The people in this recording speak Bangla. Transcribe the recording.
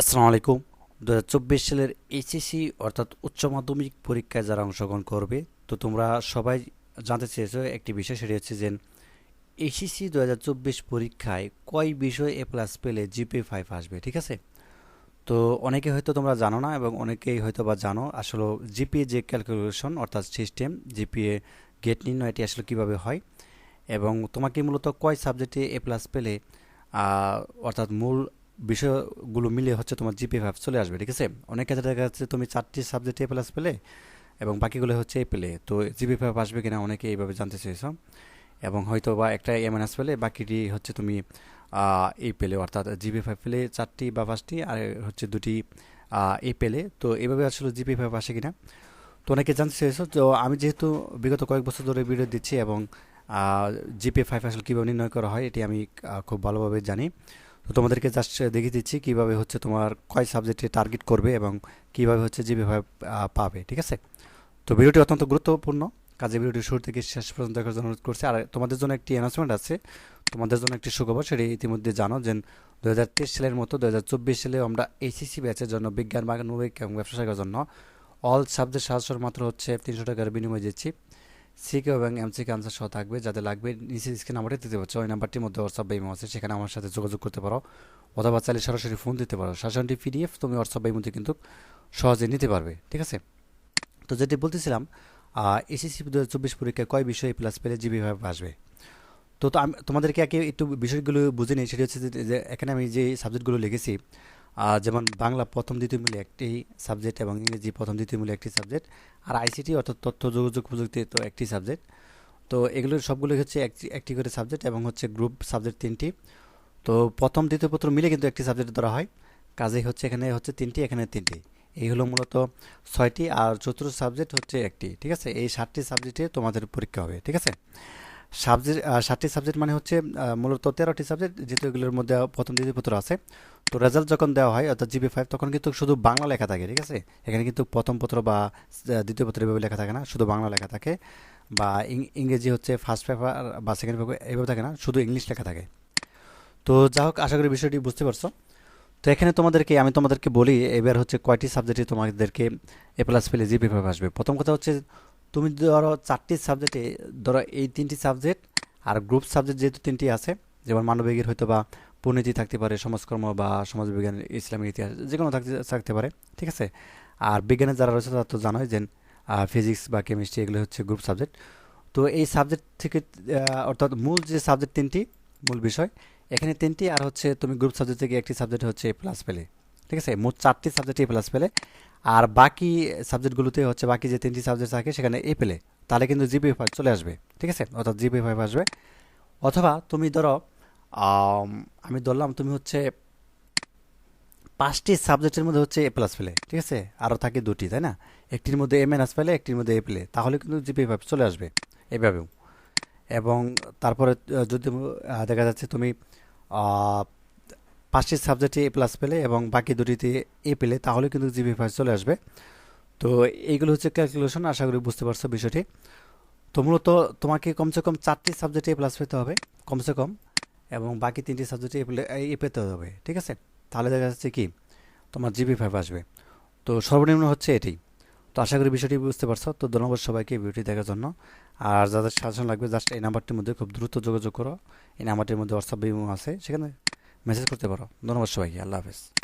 আসসালামু আলাইকুম। দু হাজার চব্বিশ সালের এইচএসসি অর্থাৎ উচ্চ মাধ্যমিক পরীক্ষায় যারা অংশগ্রহণ করবে, তো তোমরা সবাই জানতে চেয়েছো একটি বিষয়, সেটি হচ্ছে যে এইচএসসি দু পরীক্ষায় কয় বিষয় এ প্লাস পেলে জিপি ফাইভ আসবে, ঠিক আছে? তো অনেকে হয়তো তোমরা জানো না এবং অনেকেই হয়তো বা জানো আসলে জিপিএ যে ক্যালকুলেশন অর্থাৎ সিস্টেম জিপিএ গেট নির্ণয় এটি আসলে কীভাবে হয় এবং তোমাকে মূলত কয় সাবজেক্টে এ প্লাস পেলে অর্থাৎ মূল বিষয়গুলো মিলে হচ্ছে তোমার জিপি ফাইভ চলে আসবে, ঠিক আছে? অনেক ক্ষেত্রে দেখা যাচ্ছে তুমি চারটি সাবজেক্টে এ প্লাস পেলে এবং বাকিগুলো হচ্ছে এ পেলে। তো জিপি ফাইভ আসবে কিনা অনেকে এইভাবে জানতে চেয়েছ। এবং হয়তো বা একটা এ মাইনাস পেলে, বাকিটি হচ্ছে তুমি এই পেলে, অর্থাৎ জিপি ফাইভ পেলে চারটি বা পাঁচটি, আর হচ্ছে দুটি এ পেলে। তো এইভাবে আসলে জিপি ফাইভ আসে কিনা? তো অনেকে জানতে চেয়েছো। তো আমি যেহেতু বিগত কয়েক বছর ধরে ভিডিও দিচ্ছি এবং জিপি ফাইভ আসলে কীভাবে নির্ণয় করা হয়, এটি আমি খুব ভালোভাবে জানি। তো তোমাদেরকে জাস্ট দেখিয়ে দিচ্ছি কীভাবে হচ্ছে তোমার কয় সাবজেক্টে টার্গেট করবে এবং কীভাবে হচ্ছে জিপি ফাইভ পাবে, ঠিক আছে? তো ভিডিওটি অত্যন্ত গুরুত্বপূর্ণ। কাজে ভিডিওটি শুরু থেকে শেষ পর্যন্ত দেখার জন্য অনুরোধ করছি। আর তোমাদের জন্য একটি অ্যানাউন্সমেন্ট আছে। তোমাদের জন্য একটি সুখবর, সেটি ইতিমধ্যে জানো যে দু হাজার তেইশ সালের মতো দু হাজার চব্বিশ সালে আমরা এইচএসসি ব্যাচের জন্য বিজ্ঞান মানবিক এবং ব্যবসা শাখার জন্য অল সাবজেক্ট সাহায্য মাত্র হচ্ছে তিনশো টাকার বিনিময় দিচ্ছি। সিকে এবং এমসিকে আনসার সহ থাকবে, যাদের লাগবে নিচে স্ক্রিন নাম্বারটি দিতে পারছ ওই নাম্বারটির মধ্যে হোয়াটসঅ্যাপ বা ইমো আছে, সেখানে আমার সাথে যোগাযোগ করতে পারো। অথবা চাইলে সরাসরি ফোন দিতে পারো। সাধারণটি পিডিএফ তুমি হোয়াটসঅ্যাপ বা ইমোতে কিন্তু সহজে নিতে পারবে, ঠিক আছে? তো যেটি বলতেছিলাম এসএসসি দু হাজার চব্বিশ পরীক্ষায় কয় বিষয়ে প্লাস পেলে জিবি ভাবে আসবে? তো তোমাদেরকে একে একটু বিষয়গুলো বুঝে নিই। সেটি হচ্ছে যে- এখানে আমি যে সাবজেক্টগুলো লিখেছি যেমন বাংলা প্রথম, দ্বিতীয় মিলে একটি সাবজেক্ট এবং ইংরেজি প্রথম, দ্বিতীয় মিলে একটি সাবজেক্ট আর আইসিটি অর্থাৎ তথ্য, যোগাযোগ প্রযুক্তি তো একটি সাবজেক্ট তো এগুলোর সবগুলো হচ্ছে একটি একটি করে সাবজেক্ট এবং হচ্ছে গ্রুপ সাবজেক্ট তিনটি। তো প্রথম, দ্বিতীয় পত্র মিলে কিন্তু একটি সাবজেক্ট ধরা হয়। কাজেই হচ্ছে এখানে হচ্ছে তিনটি, এখানে তিনটি। এই হলো মূলত ছয়টি, আর চতুর্থ সাবজেক্ট হচ্ছে একটি, ঠিক আছে? এই সাতটি সাবজেক্টে তোমাদের পরীক্ষা হবে, ঠিক আছে? সাবজেক্ট সাতটি সাবজেক্ট মানে হচ্ছে মূলত তেরোটি সাবজেক্ট যেহেতু এগুলোর মধ্যে প্রথম দ্বিতীয় পত্র আছে। তো রেজাল্ট যখন দেওয়া হয়, অর্থাৎ জিবি ফাইভ তখন কিন্তু শুধু বাংলা লেখা থাকে, ঠিক আছে? এখানে কিন্তু প্রথম পত্র বা দ্বিতীয় পত্র এভাবে লেখা থাকে না, শুধু বাংলা লেখা থাকে। বা ইংরেজি হচ্ছে ফার্স্ট পেপার বা সেকেন্ড পেপার এভাবে থাকে না, শুধু ইংলিশ লেখা থাকে। তো যা হোক, আশা করি বিষয়টি বুঝতে পারছ। তো এখানে তোমাদেরকে, আমি তোমাদেরকে বলি, এবার হচ্ছে কয়টি সাবজেক্টে তোমাদেরকে এ প্লাস পেলে জিপি ফাইভ আসবে। প্রথম কথা হচ্ছে তুমি ধরো চারটি সাবজেক্টে ধরো এই তিনটি সাবজেক্ট আর গ্রুপ সাবজেক্ট যেহেতু তিনটি আছে, যেমন মানবিকের হয়তো বা পরিণতি থাকতে পারে, সমাজকর্ম বা সমাজবিজ্ঞান, ইসলামিক ইতিহাস যে কোনো থাকতে থাকতে পারে, ঠিক আছে? আর বিজ্ঞানের যারা রয়েছে তারা তো জানোই যে ফিজিক্স বা কেমিস্ট্রি এগুলো হচ্ছে গ্রুপ সাবজেক্ট তো এই সাবজেক্ট থেকে অর্থাৎ মূল যে সাবজেক্ট তিনটি, মূল বিষয়, এখানে তিনটি আর হচ্ছে তুমি গ্রুপ সাবজেক্ট থেকে একটি সাবজেক্ট হচ্ছে প্লাস পেলে ঠিক আছে? মোট চারটি সাবজেক্ট এ প্লাস পেলে। আর বাকি সাবজেক্টগুলোতে হচ্ছে বাকি যে তিনটি সাবজেক্ট থাকে, সেখানে এ পেলে। তাহলে কিন্তু জিপি ফাইভ চলে আসবে। ঠিক আছে? অর্থাৎ জিপি ফাইভ আসবে। অথবা তুমি ধরো, আমি ধরলাম তুমি হচ্ছে পাঁচটি সাবজেক্টের মধ্যে হচ্ছে এ প্লাস পেলে। ঠিক আছে? আরও থাকে দুটি, তাই না? একটির মধ্যে এম এন পেলে, একটির মধ্যে এ পেলে। তাহলে কিন্তু জিপি ফাইভ চলে আসবে এভাবেও। এবং তারপরে যদি দেখা যাচ্ছে তুমি পাঁচটি সাবজেক্টে এ প্লাস পেলে এবং বাকি দুটিতে এ পেলে, তাহলে কিন্তু জিপি ফাইভ চলে আসবে। তো এইগুলো হচ্ছে ক্যালকুলেশন আশা করি বুঝতে পারছ বিষয়টি। তো মূলত তোমাকে কমসে কম চারটি সাবজেক্টে এ প্লাস পেতে হবে, কমসে কম, এবং বাকি তিনটি সাবজেক্টে এ পেতে হবে, ঠিক আছে? তাহলে দেখা যাচ্ছে কি, তোমার জিপি ফাইভ আসবে। তো সর্বনিম্ন হচ্ছে এটি। তো আশা করি বিষয়টি বুঝতে পারছ। তো ধন্যবাদ সবাইকে ভিডিওটি দেখার জন্য। আর যাদের সাজেশন লাগবে, জাস্ট এই নাম্বারটির মধ্যে খুব দ্রুত যোগাযোগ করো। এই নাম্বারটির মধ্যে হোয়াটসঅ্যাপ বিমো আছে, সেখানে মেসেজ করতে পারো। ধন্যবাদ সবাইকে আল্লাহ হাফেজ।